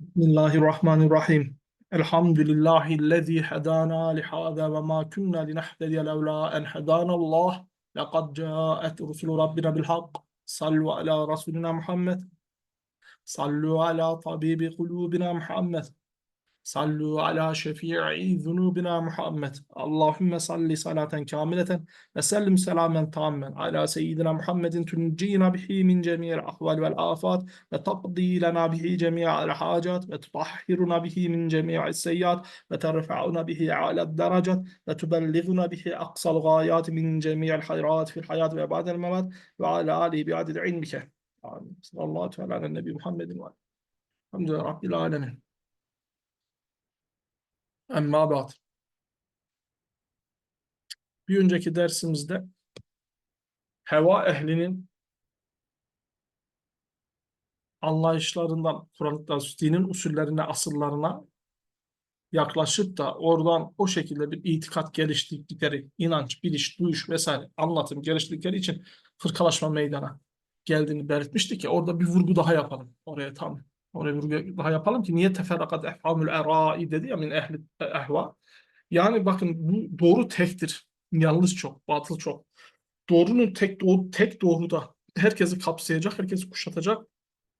بسم الله الرحمن الرحيم الحمد لله الذي هدانا لهذا وما كنا لنهتدي لولا أن هدانا الله لقد جاءت رسل ربنا بالحق صلوا على رسولنا محمد صلوا على طبيب قلوبنا محمد Sallu ala şefii zunubina Muhammed. Allahümme salli salaten kamileten ve sellim selamen tammen ala seyyidina Muhammedin tuncina bihi min cemi'il ahval vel afat ve taqdi lana bihi cemi'al hacat ve tutahhiruna bihi min cemi'il seyyat ve terfa'una bihi ala derecat ve tubelliguna bihi aqsal gayat min cemi'il hayrat fil hayat ve ba'del memat ve ala ali bi'adil ilmike. Amin. Sallallahu ala nebi Muhammedin ve Hamdülillah Rabbil alemin. Emma ba'd. Bir önceki dersimizde heva ehlinin anlayışlarından, Kur'an'da dinin usullerine, asıllarına yaklaşıp da oradan o şekilde bir itikat geliştirdikleri, inanç, biliş, duyuş vesaire anlatım geliştirdikleri için fırkalaşma meydana geldiğini belirtmişti ki orada bir vurgu daha yapalım. Oraya tam Oraya vurgu daha yapalım ki niye teferrakat efhamül erai dedi ya min ehli ehva. Yani bakın bu doğru tektir. Yanlış çok, batıl çok. Doğrunun tek doğru, tek doğruda herkesi kapsayacak, herkesi kuşatacak,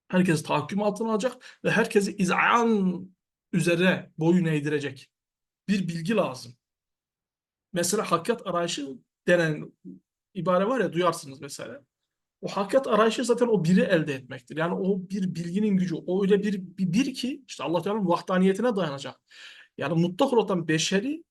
herkesi tahakküm altına alacak ve herkesi izan üzere boyun eğdirecek bir bilgi lazım. Mesela hakikat arayışı denen ibare var ya duyarsınız mesela. O hakikat arayışı zaten o biri elde etmektir. Yani o bir bilginin gücü, o öyle bir, bir, bir ki işte Allah Teala'nın vahdaniyetine dayanacak. Yani mutlak olarak beşeri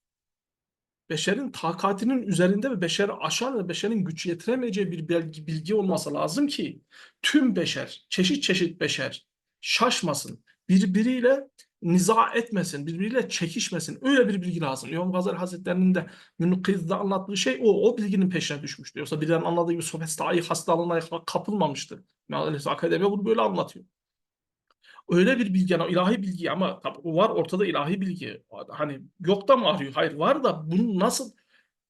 beşerin takatinin üzerinde ve beşeri aşan ve beşerin güç yetiremeyeceği bir bilgi, bilgi olması lazım ki tüm beşer, çeşit çeşit beşer şaşmasın, birbiriyle niza etmesin, birbiriyle çekişmesin. Öyle bir bilgi lazım. İmam Gazali Hazretleri'nin de Münkiz'de anlattığı şey o, o bilginin peşine düşmüştü. Yoksa birilerinin anladığı gibi sofistai hastalığına kapılmamıştı. Yani akademi bunu böyle anlatıyor. Öyle bir bilgi, yani ilahi bilgi ama tabii var ortada ilahi bilgi. Hani yoktan mı arıyor? Hayır var da bunu nasıl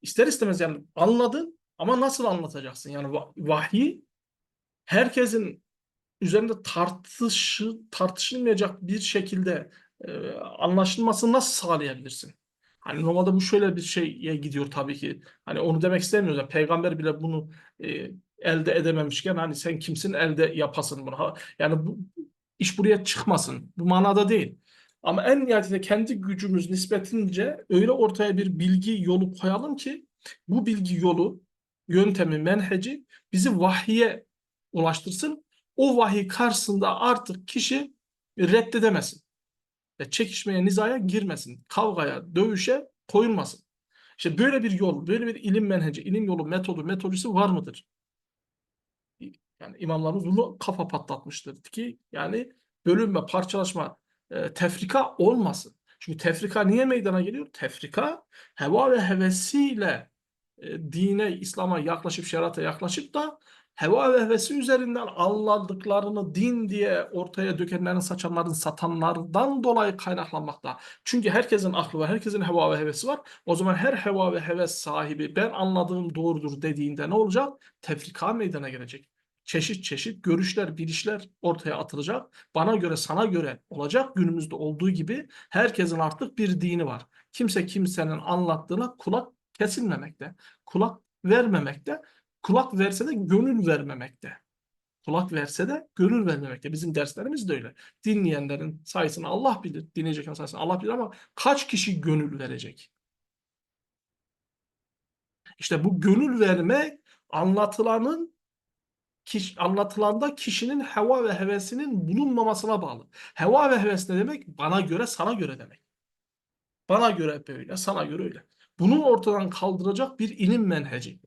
ister istemez yani anladın ama nasıl anlatacaksın? Yani vahyi herkesin üzerinde tartışı, tartışılmayacak bir şekilde e, anlaşılmasını nasıl sağlayabilirsin? Hani normalde bu şöyle bir şeye gidiyor tabii ki. Hani onu demek istemiyoruz. Yani peygamber bile bunu e, elde edememişken hani sen kimsin elde yapasın bunu. Yani bu iş buraya çıkmasın. Bu manada değil. Ama en nihayetinde kendi gücümüz nispetince öyle ortaya bir bilgi yolu koyalım ki bu bilgi yolu, yöntemi, menheci bizi vahye ulaştırsın. O vahiy karşısında artık kişi reddedemesin ve çekişmeye, nizaya girmesin. Kavgaya, dövüşe koyulmasın. İşte böyle bir yol, böyle bir ilim menheci, ilim yolu, metodu, metodolojisi var mıdır? Yani imamlarımız bunu kafa patlatmıştır ki yani bölünme, parçalaşma, e, tefrika olmasın. Çünkü tefrika niye meydana geliyor? Tefrika heva ve hevesiyle e, dine, İslam'a yaklaşıp, şerata yaklaşıp da heva ve hevesi üzerinden anladıklarını din diye ortaya dökenlerin, saçanların, satanlardan dolayı kaynaklanmakta. Çünkü herkesin aklı var, herkesin heva ve hevesi var. O zaman her heva ve heves sahibi ben anladığım doğrudur dediğinde ne olacak? Tefrika meydana gelecek. Çeşit çeşit görüşler, bilişler ortaya atılacak. Bana göre, sana göre olacak günümüzde olduğu gibi herkesin artık bir dini var. Kimse kimsenin anlattığına kulak kesilmemekte, kulak vermemekte kulak verse de gönül vermemekte. Kulak verse de gönül vermemekte. Bizim derslerimiz de öyle. Dinleyenlerin sayısını Allah bilir. Dinleyeceklerin sayısını Allah bilir ama kaç kişi gönül verecek? İşte bu gönül verme anlatılanın kiş, anlatılanda kişinin heva ve hevesinin bulunmamasına bağlı. Heva ve heves ne demek? Bana göre, sana göre demek. Bana göre böyle, sana göre öyle. Bunun ortadan kaldıracak bir ilim menheci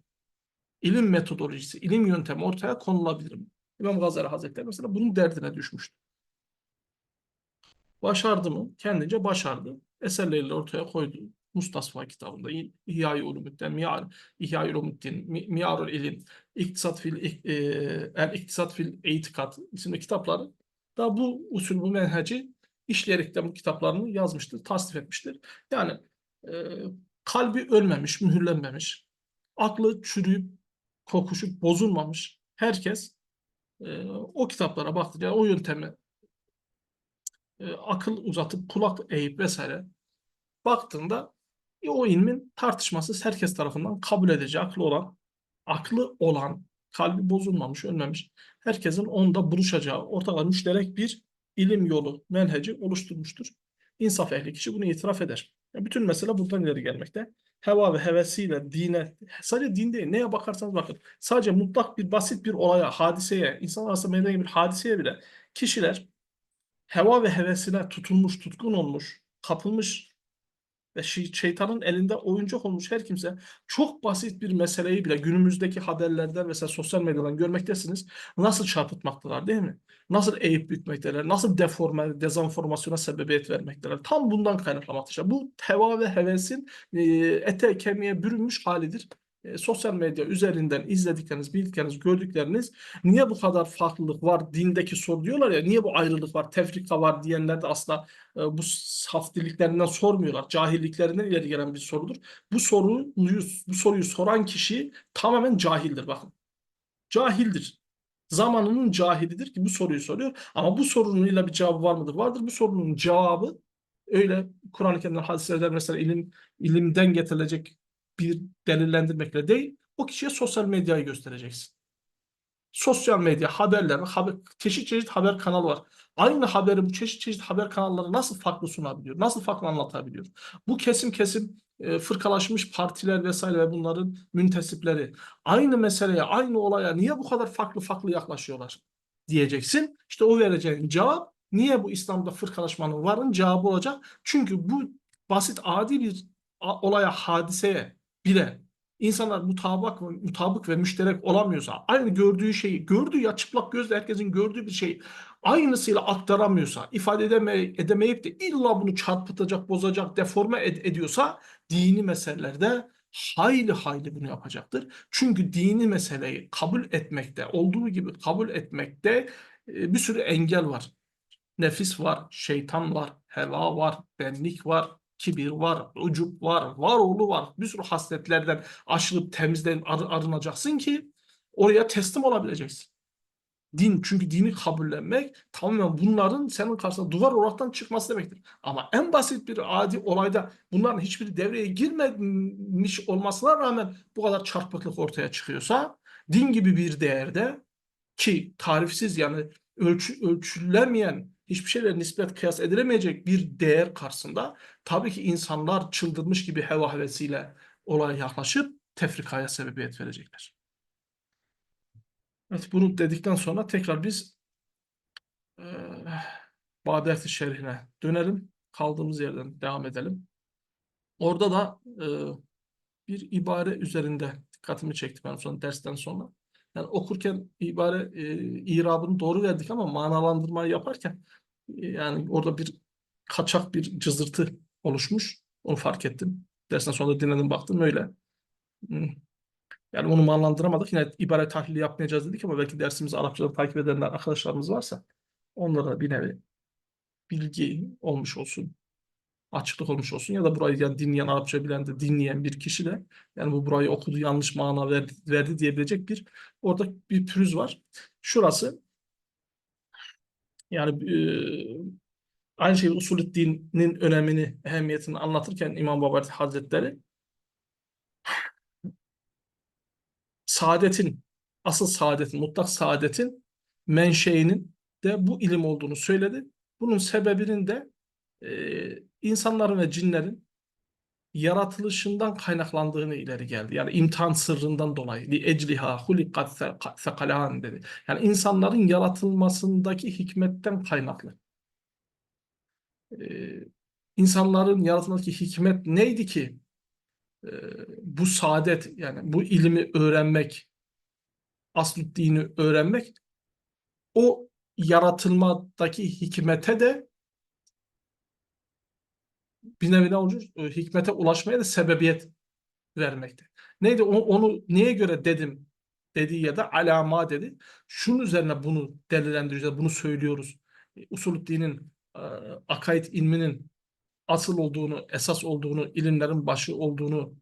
ilim metodolojisi, ilim yöntemi ortaya konulabilir. İmam Gazali Hazretleri mesela bunun derdine düşmüştü. Başardı mı? Kendince başardı. Eserleriyle ortaya koydu. Mustasfa kitabında İhya-i Ulumuddin, Miyar, İhya-i Ulumuddin, Miyarul İlim, İktisat fil, e, El İktisat fil İtikat isimli kitapları da bu usul, bu menheci işleyerek de bu kitaplarını yazmıştır, tasnif etmiştir. Yani e, kalbi ölmemiş, mühürlenmemiş, aklı çürüyüp kokuşu bozulmamış herkes e, o kitaplara baktı. Yani o yöntemi e, akıl uzatıp kulak eğip vesaire baktığında e, o ilmin tartışmasız herkes tarafından kabul edeceği aklı olan, aklı olan, kalbi bozulmamış, ölmemiş, herkesin onda buluşacağı, ortada müşterek bir ilim yolu, menheci oluşturmuştur. İnsaf ehli kişi bunu itiraf eder. Yani bütün mesele buradan ileri gelmekte. Heva ve hevesiyle dine, sadece din değil, neye bakarsanız bakın. Sadece mutlak bir basit bir olaya, hadiseye, insan arasında meydana gelen bir hadiseye bile kişiler heva ve hevesine tutulmuş, tutkun olmuş, kapılmış ve şey- şeytanın elinde oyuncak olmuş her kimse çok basit bir meseleyi bile günümüzdeki haberlerden mesela sosyal medyadan görmektesiniz. Nasıl çarpıtmaktalar değil mi? Nasıl eğip bükmekteler, nasıl deforme, dezenformasyona sebebiyet vermekteler. Tam bundan kaynaklanmaktadır. Bu heva ve hevesin ete kemiğe bürünmüş halidir. E, sosyal medya üzerinden izledikleriniz, bildikleriniz, gördükleriniz niye bu kadar farklılık var dindeki soru diyorlar ya niye bu ayrılık var, tefrika var diyenler de aslında e, bu saf diliklerinden sormuyorlar. Cahilliklerinden ileri gelen bir sorudur. Bu soruyu, bu soruyu soran kişi tamamen cahildir bakın. Cahildir. Zamanının cahilidir ki bu soruyu soruyor. Ama bu sorunuyla bir cevabı var mıdır? Vardır. Bu sorunun cevabı öyle Kur'an-ı Kerim'den hadislerden mesela ilim, ilimden getirilecek bir delillendirmekle değil, o kişiye sosyal medyayı göstereceksin. Sosyal medya, haberler, haber, çeşit çeşit haber kanalı var. Aynı haberi bu çeşit çeşit haber kanalları nasıl farklı sunabiliyor? Nasıl farklı anlatabiliyor? Bu kesim kesim e, fırkalaşmış partiler vesaire ve bunların müntesipleri aynı meseleye, aynı olaya niye bu kadar farklı farklı yaklaşıyorlar diyeceksin. İşte o vereceğin cevap niye bu İslam'da fırkalaşmanın varın cevabı olacak. Çünkü bu basit adi bir olaya, hadiseye bile insanlar mutabık, mutabık ve müşterek olamıyorsa, aynı gördüğü şeyi, gördüğü ya çıplak gözle herkesin gördüğü bir şeyi aynısıyla aktaramıyorsa, ifade edeme, edemeyip de illa bunu çarpıtacak, bozacak, deforme ed- ediyorsa dini meselelerde hayli hayli bunu yapacaktır. Çünkü dini meseleyi kabul etmekte, olduğu gibi kabul etmekte e, bir sürü engel var. Nefis var, şeytan var, heva var, benlik var, kibir var, ucup var, varoğlu var. Bir sürü hasletlerden aşılıp temizlenip ar- arınacaksın ki oraya teslim olabileceksin. Din çünkü dini kabullenmek tamamen bunların senin karşısında duvar olaraktan çıkması demektir. Ama en basit bir adi olayda bunların hiçbiri devreye girmemiş olmasına rağmen bu kadar çarpıklık ortaya çıkıyorsa din gibi bir değerde ki tarifsiz yani ölçü, ölçülemeyen hiçbir şeyle nispet kıyas edilemeyecek bir değer karşısında tabii ki insanlar çıldırmış gibi heva hevesiyle olaya yaklaşıp tefrikaya sebebiyet verecekler. Evet bunu dedikten sonra tekrar biz e, Badert-i Şerhine dönelim. Kaldığımız yerden devam edelim. Orada da e, bir ibare üzerinde dikkatimi çekti ben sonra dersten sonra. Yani okurken ibare e, irabını doğru verdik ama manalandırmayı yaparken e, yani orada bir kaçak bir cızırtı oluşmuş. Onu fark ettim. Dersten sonra dinledim baktım öyle. Hmm. Yani onu manalandıramadık. Yine ibare tahlili yapmayacağız dedik ama belki dersimizi Arapçadan takip edenler arkadaşlarımız varsa onlara bir nevi bilgi olmuş olsun açıklık olmuş olsun ya da burayı yani dinleyen Arapça bilen de dinleyen bir kişi de yani bu burayı okudu yanlış mana verdi, verdi diyebilecek bir orada bir pürüz var. Şurası yani e, aynı şey usulü dinin önemini, ehemmiyetini anlatırken İmam Babati Hazretleri saadetin, asıl saadetin, mutlak saadetin menşeinin de bu ilim olduğunu söyledi. Bunun sebebinin de e, insanların ve cinlerin yaratılışından kaynaklandığını ileri geldi. Yani imtihan sırrından dolayı. Li ecliha hulikat fekalan dedi. Yani insanların yaratılmasındaki hikmetten kaynaklı. Ee, insanların yaratılmasındaki hikmet neydi ki? Ee, bu saadet yani bu ilmi öğrenmek, aslı dini öğrenmek o yaratılmadaki hikmete de bir nevi ne olacak? E, Hikmete ulaşmaya da sebebiyet vermekte. Neydi? Onu, onu neye göre dedim dediği ya da alama dedi. Şunun üzerine bunu delillendireceğiz, bunu söylüyoruz. E, Usulü dinin, e, akaid ilminin asıl olduğunu, esas olduğunu, ilimlerin başı olduğunu,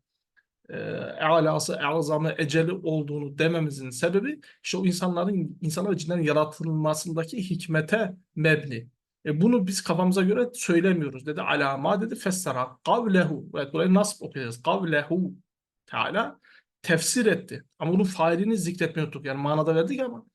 e, alası, azamı, eceli olduğunu dememizin sebebi işte o insanların, insanlar cinlerin yaratılmasındaki hikmete mebni. E bunu biz kafamıza göre söylemiyoruz dedi. Alama dedi fessara kavlehu. Evet burayı nasıl okuyacağız? Kavlehu. Teala tefsir etti. Ama bunun failini zikretmiyorduk. Yani manada verdik ama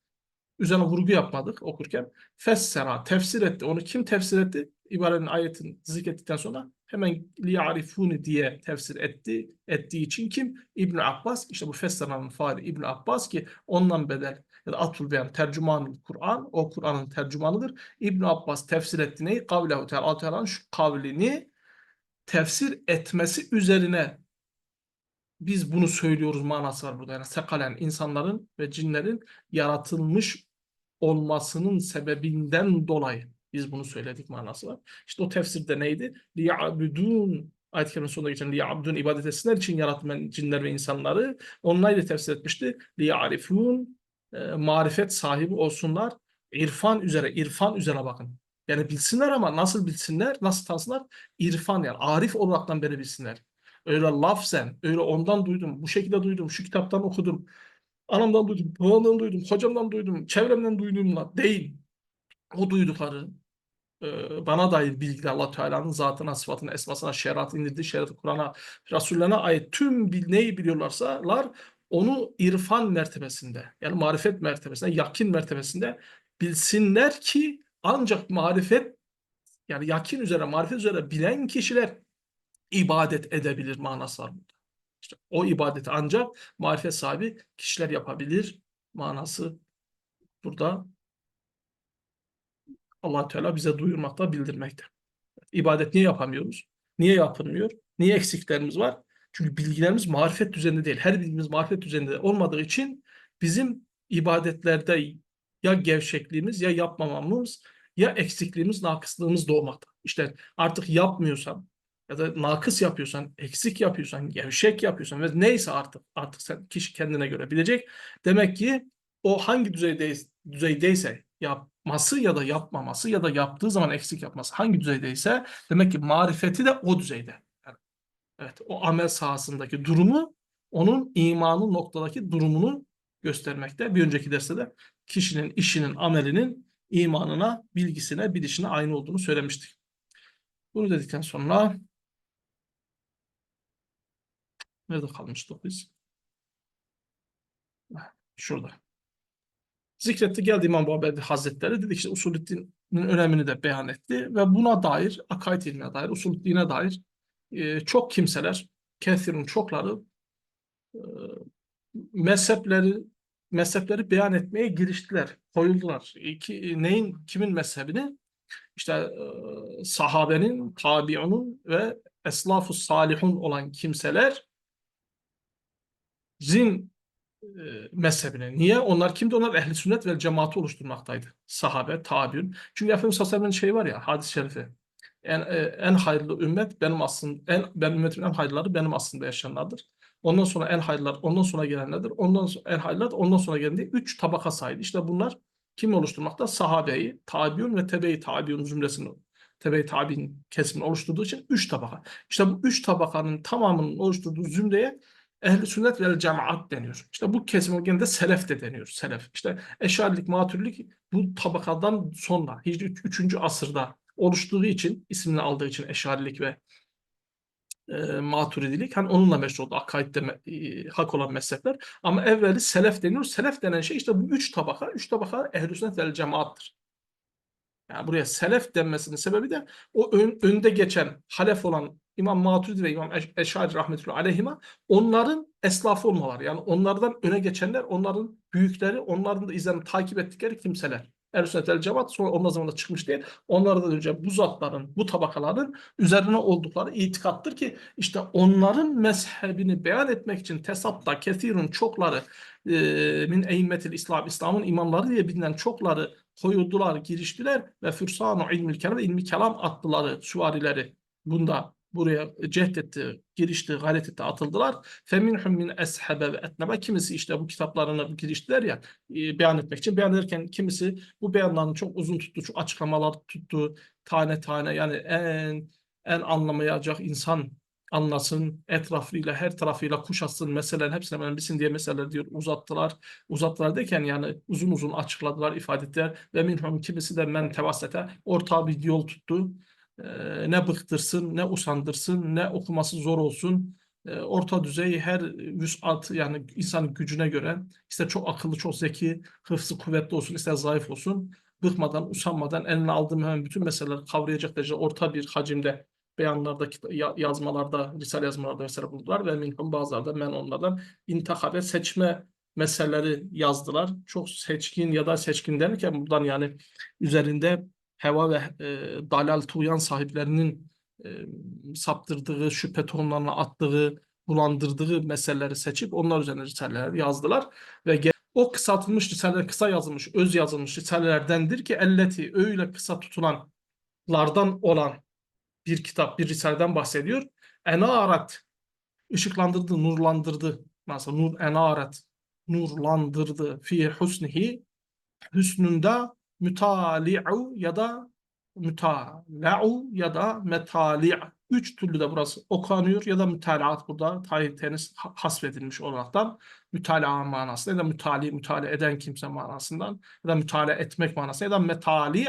üzerine vurgu yapmadık okurken. Fessera tefsir etti. Onu kim tefsir etti? İbarenin ayetin zikrettikten sonra hemen liyarifuni diye tefsir etti. Ettiği için kim? İbn Abbas. İşte bu fesseranın faili İbn Abbas ki ondan bedel ya da atul beyan tercümanın Kur'an o Kur'an'ın tercümanıdır. İbn Abbas tefsir etti neyi? Kavlehu Teala Teala'nın şu kavlini tefsir etmesi üzerine biz bunu söylüyoruz manası var burada. Yani sekalen insanların ve cinlerin yaratılmış olmasının sebebinden dolayı biz bunu söyledik manası var. İşte o tefsirde neydi? Liya'budun ayet-i sonunda geçen liya'budun ibadet etsinler için yarattım cinler ve insanları. Onlarla tefsir etmişti. Liya'rifun e, marifet sahibi olsunlar. İrfan üzere, irfan üzere bakın. Yani bilsinler ama nasıl bilsinler, nasıl tanısınlar? İrfan yani arif olaraktan beni bilsinler. Öyle lafzen, öyle ondan duydum, bu şekilde duydum, şu kitaptan okudum, anamdan duydum, babamdan duydum, hocamdan duydum, çevremden duyduğumla değil. O duydukları e, bana dair bilgiler allah Teala'nın zatına, sıfatına, esmasına, şeriat indirdiği şeriatı, Kur'an'a, Resullerine ait tüm neyi biliyorlarsalar onu irfan mertebesinde yani marifet mertebesinde, yakin mertebesinde bilsinler ki ancak marifet yani yakin üzere, marifet üzere bilen kişiler ibadet edebilir manası var burada. İşte o ibadeti ancak marifet sahibi kişiler yapabilir manası burada allah Teala bize duyurmakta, bildirmekte. İbadet niye yapamıyoruz? Niye yapılmıyor? Niye eksiklerimiz var? Çünkü bilgilerimiz marifet düzeyinde değil. Her bilgimiz marifet düzeyinde olmadığı için bizim ibadetlerde ya gevşekliğimiz ya yapmamamız ya eksikliğimiz, nakıslığımız doğmakta. İşte artık yapmıyorsan ya da nakıs yapıyorsan, eksik yapıyorsan, gevşek yapıyorsan ve neyse artık artık sen kişi kendine göre bilecek. Demek ki o hangi düzeyde, düzeydeyse yapması ya da yapmaması ya da yaptığı zaman eksik yapması hangi düzeydeyse demek ki marifeti de o düzeyde. Evet o amel sahasındaki durumu onun imanı noktadaki durumunu göstermekte. Bir önceki derste de kişinin işinin, amelinin imanına, bilgisine, bilişine aynı olduğunu söylemiştik. Bunu dedikten sonra nerede kalmıştık biz? Şurada. Zikretti geldi İmam Babedi Hazretleri dedi ki işte usulüddinin önemini de beyan etti ve buna dair akaid ilmine dair, usulüddine dair e, çok kimseler, kethirun çokları e, mezhepleri mezhepleri beyan etmeye giriştiler, koyuldular. İki, neyin, kimin mezhebini? İşte e, sahabenin, tabiunun ve eslafus salihun olan kimseler zin e, mezhebine. Niye? Onlar kimdi? Onlar ehli sünnet ve cemaati oluşturmaktaydı. Sahabe, tabiun. Çünkü Efendimiz Sallallahu şey var ya hadis-i şerifi. En, e, en hayırlı ümmet benim aslında en ben ümmetimin en hayırlıları benim aslında yaşayanlardır. Ondan sonra en hayırlılar, ondan sonra gelenlerdir. Ondan sonra en hayırlılar, ondan sonra gelen üç tabaka saydı. İşte bunlar kim oluşturmakta? Sahabeyi, tabiun ve tebe-i tabiun zümresini tebe-i tabi'nin kesimini oluşturduğu için üç tabaka. İşte bu üç tabakanın tamamının oluşturduğu zümreye Ehli sünnet vel cemaat deniyor. İşte bu kesim genelde selef de deniyor. Selef. İşte eşarilik, maturilik bu tabakadan sonra Hicri 3. asırda oluştuğu için ismini aldığı için eşarilik ve e, maturidilik hani onunla meşhur oldu. Akaidde e, hak olan mezhepler. Ama evveli selef deniyor. Selef denen şey işte bu üç tabaka. Üç tabaka ehl-i sünnet vel cemaattır. Yani buraya selef denmesinin sebebi de o ön, önde geçen halef olan İmam Maturidi ve İmam Eşari rahmetullahi aleyhima onların eslafı olmalar. Yani onlardan öne geçenler, onların büyükleri, onların da izlerini takip ettikleri kimseler. El Cemaat sonra onun zamanında çıkmış değil. Onlardan önce bu zatların, bu tabakaların üzerine oldukları itikattır ki işte onların mezhebini beyan etmek için tesatta kesirun çokları e, min eymmetil İslam, İslam'ın imamları diye bilinen çokları koyuldular, giriştiler ve fürsanu ilmil kelam ilmi kelam attıları, süvarileri bunda buraya cehdetti, girişti, gayret etti, atıldılar. Feminhum min eshebe ve etnebe. Kimisi işte bu kitaplarına giriştiler ya e, beyan etmek için. Beyan ederken kimisi bu beyanlarını çok uzun tuttu, çok açıklamalar tuttu. Tane tane yani en en anlamayacak insan anlasın, etrafıyla, her tarafıyla kuşatsın, meselelerin hepsini hemen bilsin diye meseleler diyor uzattılar. Uzattılar derken yani uzun uzun açıkladılar, ifade ettiler. Ve minhum kimisi de men tevasete orta bir yol tuttu. Ee, ne bıktırsın, ne usandırsın, ne okuması zor olsun. Ee, orta düzey her vüsat yani insanın gücüne göre ister çok akıllı, çok zeki, hıfzı kuvvetli olsun, ister zayıf olsun. Bıkmadan, usanmadan eline aldığım hemen bütün meseleleri kavrayacak derece orta bir hacimde beyanlarda, yazmalarda, risale yazmalarda vesaire buldular ve minhum bazıları da men onlardan intihare seçme meseleleri yazdılar. Çok seçkin ya da seçkin derken buradan yani üzerinde heva ve e, dalal tuğyan sahiplerinin e, saptırdığı, şüphe tohumlarına attığı, bulandırdığı meseleleri seçip onlar üzerine risaleler yazdılar ve o kısaltılmış risaleler, kısa yazılmış, öz yazılmış risalelerdendir ki elleti öyle kısa tutulanlardan olan bir kitap, bir risaleden bahsediyor. Enaret, ışıklandırdı, nurlandırdı. Mesela nur enaret, nurlandırdı fi husnihi, hüsnünde mütali'u ya da mütala'u ya da metali' üç türlü de burası okunuyor ya da mütalaat burada tayin tenis ha- hasfedilmiş olaraktan mütalaa manasında ya da mütali mütale eden kimse manasından ya da mütale etmek manasında ya da metali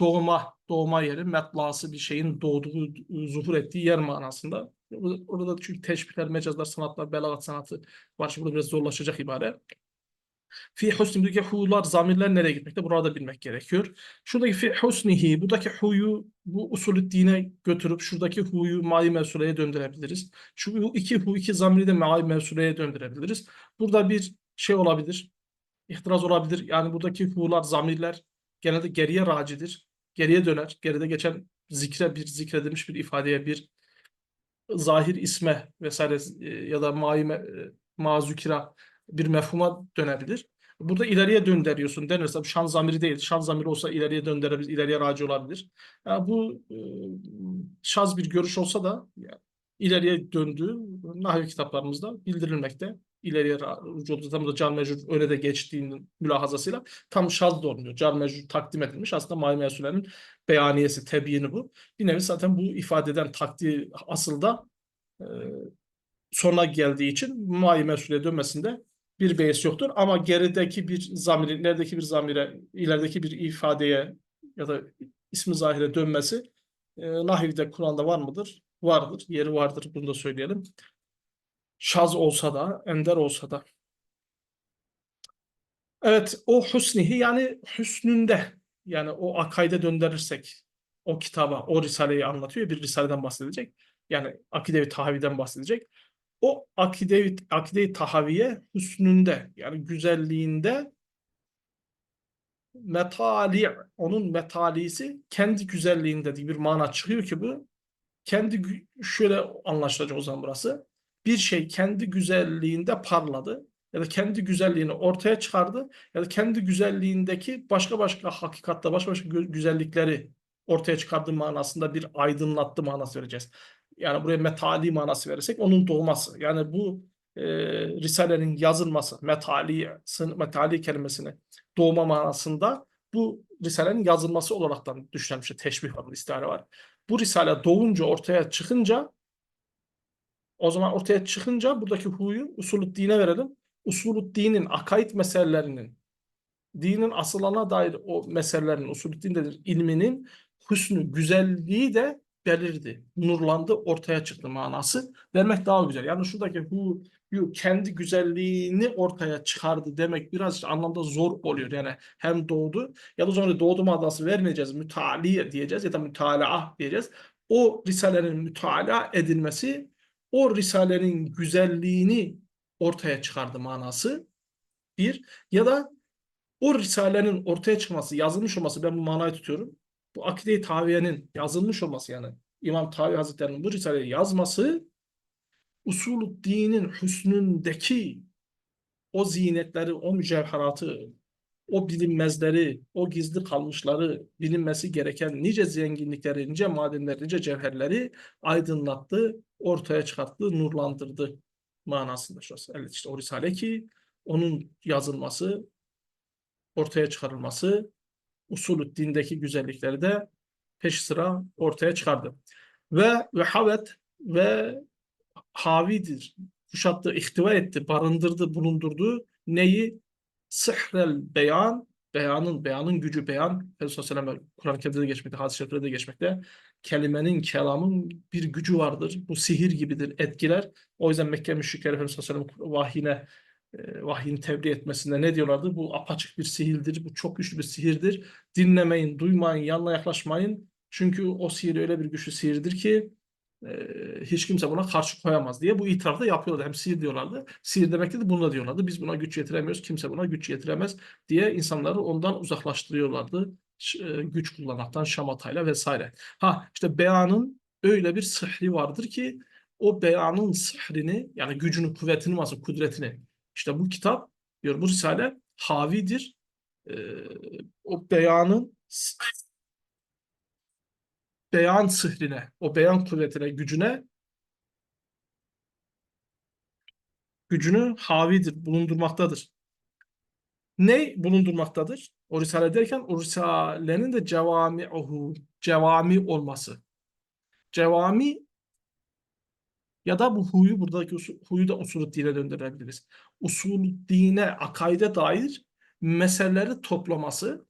doğma doğma yeri metlası bir şeyin doğduğu zuhur ettiği yer manasında. Orada da çünkü teşbihler, mecazlar, sanatlar, belagat sanatı var. Şimdi burada biraz zorlaşacak ibare. Fi husnindeki hu'lar, zamirler nereye gitmekte? Burada bilmek gerekiyor. Şuradaki fi husnihi, buradaki hu'yu bu usulü dine götürüp şuradaki hu'yu mai mevsuleye döndürebiliriz. Şu iki hu, iki zamiri de mai mevsuleye döndürebiliriz. Burada bir şey olabilir, ihtiraz olabilir. Yani buradaki hu'lar, zamirler genelde geriye racidir. Geriye döner. Geride geçen zikre bir zikredilmiş bir ifadeye bir zahir isme vesaire e, ya da maime, e, mazükira bir mefhuma dönebilir. Burada ileriye döndürüyorsun denirse şan zamiri değil. Şan zamiri olsa ileriye döndürebilir, ileriye raci olabilir. Yani bu e, şaz bir görüş olsa da yani ileriye döndüğü nahiv kitaplarımızda bildirilmekte. İleriye ra- rücu olduğu tam da car mecrur öyle de geçtiğinin mülahazasıyla tam şaz da olmuyor. Car mecrur takdim edilmiş. Aslında Mahi Mesule'nin beyaniyesi, tebyini bu. Bir nevi zaten bu ifadeden takdir asıl da e, sona geldiği için Mahi Mesule'ye dönmesinde bir beis yoktur. Ama gerideki bir zamirin, ilerideki bir zamire, ilerideki bir ifadeye ya da ismi zahire dönmesi e, Nahiv'de, Kur'an'da var mıdır? Vardır. Yeri vardır. Bunu da söyleyelim. Şaz olsa da, ender olsa da. Evet, o husnihi yani hüsnünde yani o akaide döndürürsek o kitaba, o risaleyi anlatıyor. Bir risaleden bahsedecek. Yani akide-i tahaviden bahsedecek. O akide-i akide tahaviye hüsnünde yani güzelliğinde metali onun metalisi kendi güzelliğinde diye bir mana çıkıyor ki bu kendi şöyle anlaşılacak o zaman burası. Bir şey kendi güzelliğinde parladı ya da kendi güzelliğini ortaya çıkardı ya da kendi güzelliğindeki başka başka hakikatta başka başka güzellikleri ortaya çıkardığı manasında bir aydınlattı manası vereceğiz. Yani buraya metali manası verirsek onun doğması. Yani bu e, Risale'nin yazılması, metali, metali kelimesini doğma manasında bu Risale'nin yazılması olaraktan düşünülmüş teşbih var, istihare var. Bu Risale doğunca ortaya çıkınca o zaman ortaya çıkınca buradaki huyu usulü dine verelim. Usulü dinin akaid meselelerinin dinin asılana dair o meselelerin usulü din nedir? ilminin hüsnü, güzelliği de belirdi. Nurlandı, ortaya çıktı manası. Vermek daha güzel. Yani şuradaki huyu kendi güzelliğini ortaya çıkardı demek biraz işte anlamda zor oluyor. Yani hem doğdu ya da zaman doğdu manası vermeyeceğiz. Mütali diyeceğiz ya da mütalaa diyeceğiz. O risalenin mütalaa edilmesi o risalenin güzelliğini ortaya çıkardı manası. Bir ya da o risalenin ortaya çıkması, yazılmış olması ben bu manayı tutuyorum. Bu Akide-i Tahaviye'nin yazılmış olması yani İmam Tahavi Hazretleri'nin bu risaleyi yazması usulü dinin hüsnündeki o zinetleri, o mücevheratı, o bilinmezleri, o gizli kalmışları, bilinmesi gereken nice zenginlikleri, nice madenleri, nice cevherleri aydınlattı, ortaya çıkarttı, nurlandırdı manasında şurası. Evet işte o risale ki onun yazılması, ortaya çıkarılması usulü dindeki güzellikleri de peş sıra ortaya çıkardı. Ve ve havet ve havidir. Kuşattı, ihtiva etti, barındırdı, bulundurdu. Neyi? Sıhrel beyan, beyanın, beyanın gücü beyan. Efendimiz Aleyhisselam Kur'an-ı Kerim'de de geçmekte, hadis-i şeriflerde de geçmekte. Kelimenin, kelamın bir gücü vardır. Bu sihir gibidir, etkiler. O yüzden Mekke müşrikleri Efendimiz Aleyhisselam vahyine e, vahyin tebliğ etmesinde ne diyorlardı? Bu apaçık bir sihirdir, bu çok güçlü bir sihirdir. Dinlemeyin, duymayın, yanına yaklaşmayın. Çünkü o sihir öyle bir güçlü sihirdir ki e, hiç kimse buna karşı koyamaz diye bu itirafı da yapıyorlardı. Hem sihir diyorlardı. Sihir demek de bunu da diyorlardı. Biz buna güç yetiremiyoruz, kimse buna güç yetiremez diye insanları ondan uzaklaştırıyorlardı. E, güç kullanmaktan, şamatayla vesaire. Ha işte beyanın öyle bir sihri vardır ki o beyanın sihrini yani gücünü, kuvvetini, nasıl kudretini işte bu kitap diyor bu risale havidir. Ee, o beyanın beyan sihrine, o beyan kuvvetine, gücüne gücünü havidir, bulundurmaktadır. Ne bulundurmaktadır? O risale derken o risalenin de cevami'uhu, cevami olması. Cevami ya da bu huyu buradaki huyu da usulü dine döndürebiliriz. Usul dine, akaide dair meseleleri toplaması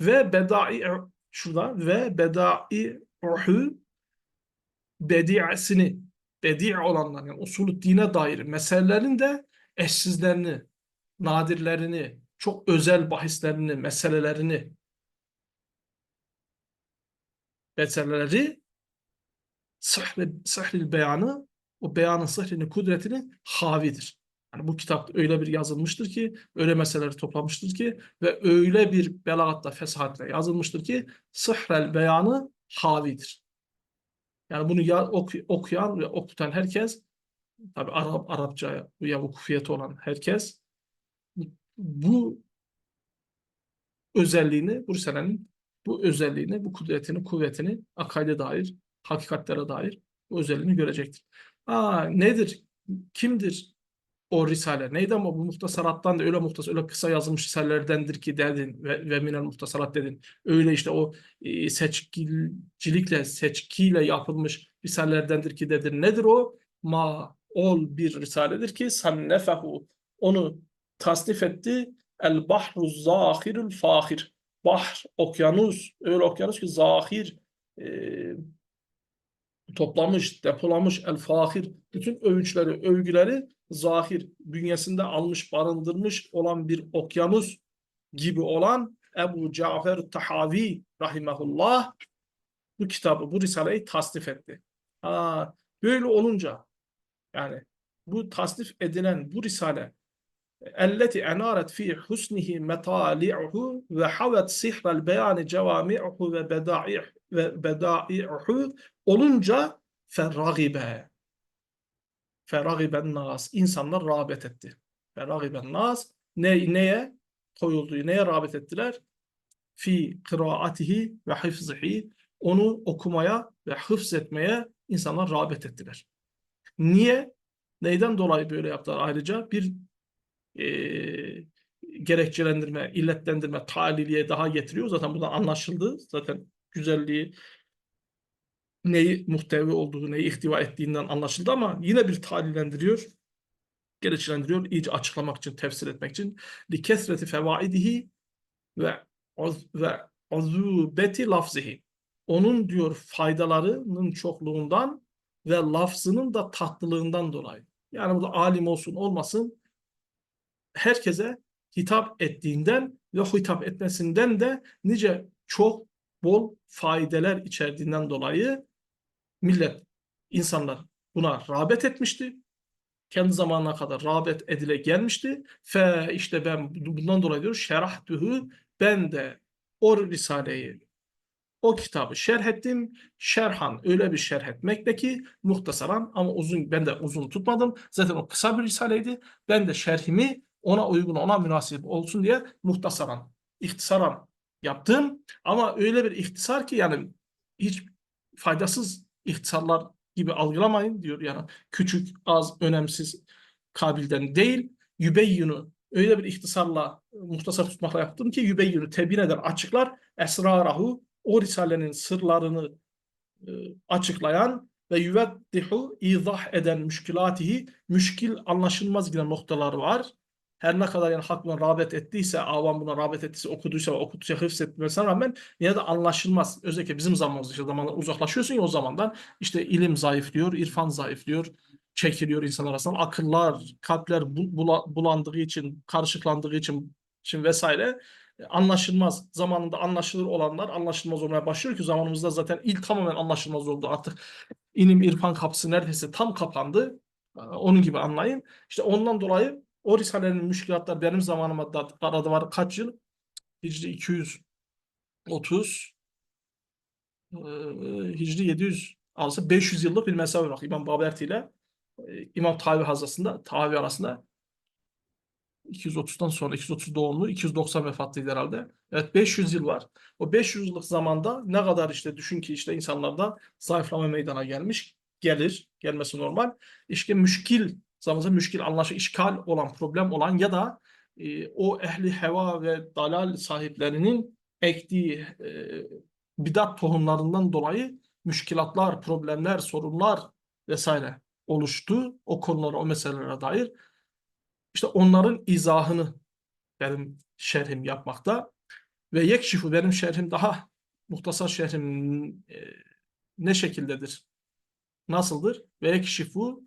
ve bedai şurada ve bedai ruhu bedi'sini bedi' olanlar yani usulü dine dair meselelerin de eşsizlerini, nadirlerini, çok özel bahislerini, meselelerini meseleleri sıhri, sıhril beyanı o beyanın sıhrini, kudretini havidir. Yani bu kitap öyle bir yazılmıştır ki, öyle meseleleri toplamıştır ki ve öyle bir belagatla, fesahatle yazılmıştır ki sıhrel beyanı havidir. Yani bunu ya, oku, okuyan ve okutan herkes, tabi Arap, Arapça ya vukufiyeti olan herkes bu özelliğini, bu risalenin bu özelliğini, bu kudretini, kuvvetini akaide dair, hakikatlere dair özelliğini görecektir. Aa, nedir? Kimdir o risale? Neydi ama bu muhtasarattan da öyle muhtasar, öyle kısa yazılmış risalerdendir ki dedin ve, ve minel muhtasarat dedin. Öyle işte o e, seçkicilikle, seçkiyle yapılmış risalelerdendir ki dedin. Nedir o? Ma ol bir risaledir ki sannefehu onu tasnif etti el bahru zahirul fahir bahr okyanus öyle okyanus ki zahir e, toplamış depolamış el fahir bütün övünçleri övgüleri zahir bünyesinde almış barındırmış olan bir okyanus gibi olan Ebu Cafer Tahavi rahimehullah bu kitabı bu risaleyi tasnif etti. Ha, böyle olunca yani bu tasnif edilen bu risale elleti enaret fi husnihi metali'uhu ve havet sihrel beyani cevami'uhu ve beda'i ve beda'i'uhu olunca ferragibe ferragiben nas insanlar rağbet etti. Ferragiben nas ne, neye koyuldu? Neye rağbet ettiler? Fi kıraatihi ve hıfzihi onu okumaya ve hıfz etmeye insanlar rağbet ettiler. Niye? Neyden dolayı böyle yaptılar? Ayrıca bir e, gerekçelendirme, illetlendirme, taliliye daha getiriyor. Zaten buradan anlaşıldı. Zaten güzelliği neyi muhtevi olduğu, neyi ihtiva ettiğinden anlaşıldı ama yine bir talillendiriyor. Gerekçelendiriyor. iyice açıklamak için, tefsir etmek için. Li kesreti fevaidihi ve ve azubeti lafzihi. Onun diyor faydalarının çokluğundan ve lafzının da tatlılığından dolayı. Yani burada alim olsun olmasın herkese hitap ettiğinden ve hitap etmesinden de nice çok bol faydeler içerdiğinden dolayı millet, insanlar buna rağbet etmişti. Kendi zamanına kadar rağbet edile gelmişti. Fe işte ben bundan dolayı diyor şerahtuhu ben de o risaleyi o kitabı şerh ettim. Şerhan öyle bir şerh etmekte ki muhtasaran ama uzun ben de uzun tutmadım. Zaten o kısa bir risaleydi. Ben de şerhimi ona uygun ona münasip olsun diye muhtasaran, ihtisaran yaptım. Ama öyle bir ihtisar ki yani hiç faydasız ihtisarlar gibi algılamayın diyor yani küçük, az, önemsiz kabilden değil. Yübeyyünü öyle bir ihtisarla muhtasar tutmakla yaptım ki yübeyyünü tebyin eder, açıklar. Esrarahu o risalenin sırlarını e, açıklayan ve yuveddihu izah eden müşkilatihi müşkil anlaşılmaz giden noktalar var. Her ne kadar yani hak buna rağbet ettiyse, avam buna rağbet ettiyse, okuduysa ve okuduysa hıfzetmesine rağmen yine de anlaşılmaz. Özellikle bizim zamanımızda işte zamanla uzaklaşıyorsun ya o zamandan işte ilim zayıflıyor, irfan zayıflıyor, çekiliyor insan arasından. Akıllar, kalpler bu- bula- bulandığı için, karışıklandığı için, için vesaire e, anlaşılmaz. Zamanında anlaşılır olanlar anlaşılmaz olmaya başlıyor ki zamanımızda zaten ilk tamamen anlaşılmaz oldu. Artık ilim irfan kapısı neredeyse tam kapandı. Onun gibi anlayın. İşte ondan dolayı o Risale'nin müşkilatlar benim zamanıma da arada var kaç yıl? Hicri 230 e, Hicri 700 alsa 500 yıllık bir mesafe var. İmam Baberti ile e, İmam Tavi Hazasında, Tavi arasında 230'dan sonra 230 doğumlu 290 vefatlıydı herhalde. Evet 500 yıl var. O 500 yıllık zamanda ne kadar işte düşün ki işte insanlarda zayıflama meydana gelmiş. Gelir. Gelmesi normal. İşte müşkil zamanında müşkil anlaşı işgal olan problem olan ya da e, o ehli heva ve dalal sahiplerinin ektiği e, bidat tohumlarından dolayı müşkilatlar, problemler, sorunlar vesaire oluştu. O konulara, o meselelere dair. İşte onların izahını benim şerhim yapmakta. Ve yekşifu benim şerhim daha muhtasar şerhim e, ne şekildedir? Nasıldır? Ve yekşifu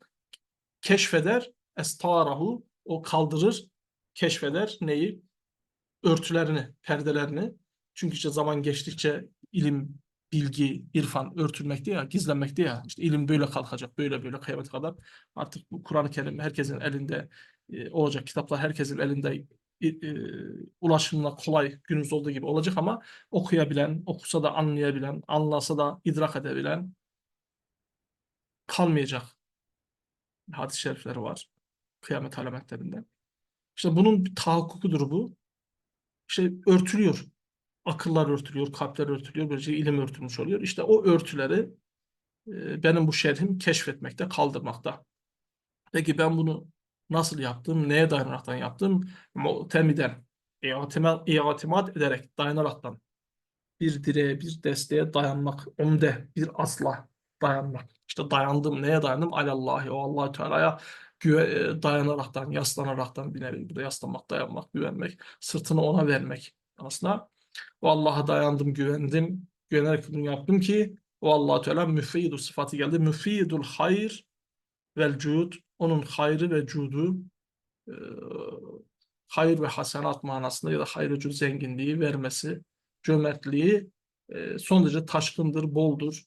keşfeder estarahu o kaldırır keşfeder neyi? Örtülerini, perdelerini. Çünkü işte zaman geçtikçe ilim, bilgi, irfan örtülmekte ya, gizlenmekte ya. İşte ilim böyle kalkacak, böyle böyle kıyamete kadar. Artık bu Kur'an-ı Kerim herkesin elinde e, olacak. Kitaplar herkesin elinde e, e, kolay günümüzde olduğu gibi olacak ama okuyabilen, okusa da anlayabilen, anlasa da idrak edebilen kalmayacak hadis-i şerifleri var. Kıyamet alametlerinden. İşte bunun bir tahakkukudur bu. İşte örtülüyor. Akıllar örtülüyor, kalpler örtülüyor. Böylece ilim örtülmüş oluyor. İşte o örtüleri e, benim bu şerhim keşfetmekte, kaldırmakta. Peki ben bunu nasıl yaptım, neye dayanaraktan yaptım? Mu'temiden, i'timat ederek, dayanaraktan. Bir direğe, bir desteğe dayanmak, umde, bir asla dayanmak. İşte dayandım, neye dayandım? Alallahi, o allah Teala'ya e, dayanaraktan, yaslanaraktan bir nevi. Burada yaslanmak, dayanmak, güvenmek, sırtını ona vermek. Aslında o Allah'a dayandım, güvendim, güvenerek bunu yaptım ki o allah Teala müfidü sıfatı geldi. Müfidül hayr vel cud. Onun hayrı ve cudu e, hayır ve hasenat manasında ya da hayır cud zenginliği vermesi, cömertliği e, son derece taşkındır, boldur.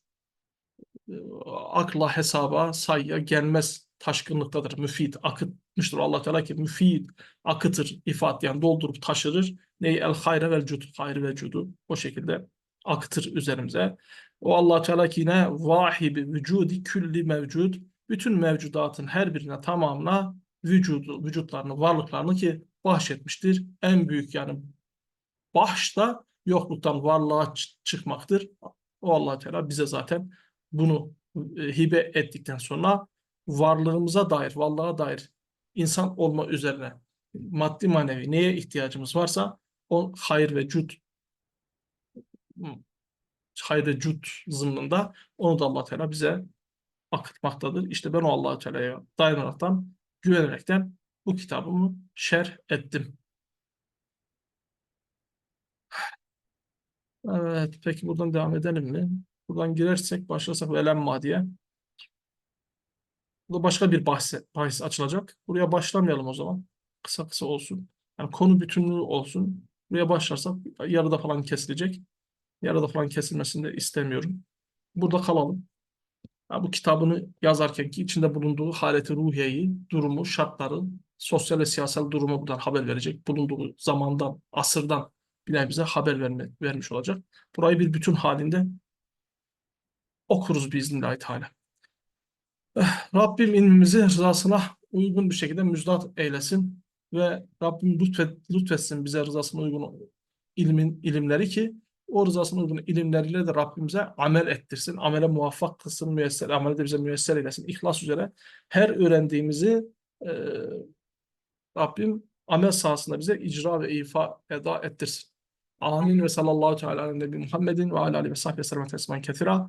Akla, hesaba, sayıya gelmez taşkınlıktadır. Müfid, akıtmıştır Allah Teala ki müfid, akıtır, ifat yani doldurup taşırır. Neyi? El hayre vel cud, hayrı ve cudu o şekilde akıtır üzerimize. O Allah Teala ki yine vahibi vücudi külli mevcud bütün mevcudatın her birine tamamına vücudu, vücutlarını, varlıklarını ki bahşetmiştir. En büyük yani bahşta yokluktan varlığa çıkmaktır. O allah Teala bize zaten bunu e, hibe ettikten sonra varlığımıza dair, varlığa dair insan olma üzerine maddi manevi neye ihtiyacımız varsa o hayır ve cud hayır ve cud zımnında onu da allah Teala bize akıtmaktadır. İşte ben o allah Teala'ya dayanaraktan, güvenerekten bu kitabımı şerh ettim. Evet, peki buradan devam edelim mi? Buradan girersek, başlasak velemma diye. Burada başka bir bahs, bahis açılacak. Buraya başlamayalım o zaman. Kısa kısa olsun. Yani konu bütünlüğü olsun. Buraya başlarsak yarıda falan kesilecek. Yarıda falan kesilmesini de istemiyorum. Burada kalalım. Ha, bu kitabını yazarken ki içinde bulunduğu haleti ruhiyeyi, durumu, şartları, sosyal ve siyasal durumu buradan haber verecek. Bulunduğu zamandan, asırdan bile bize haber verme, vermiş olacak. Burayı bir bütün halinde okuruz biiznillahü teala. Eh, Rabbim ilmimizi rızasına uygun bir şekilde müjdat eylesin ve Rabbim lütfet, lütfetsin bize rızasına uygun ilmin ilimleri ki o rızasına uygun ilimleriyle de Rabbimize amel ettirsin. Amele muvaffak kılsın, müyesser, amele de bize müyesser eylesin. İhlas üzere her öğrendiğimizi e, Rabbim amel sahasında bize icra ve ifa eda ettirsin. Amin ve sallallahu teala ala nebi Muhammedin ve ala ve sahbihi sellem teslimen ketira.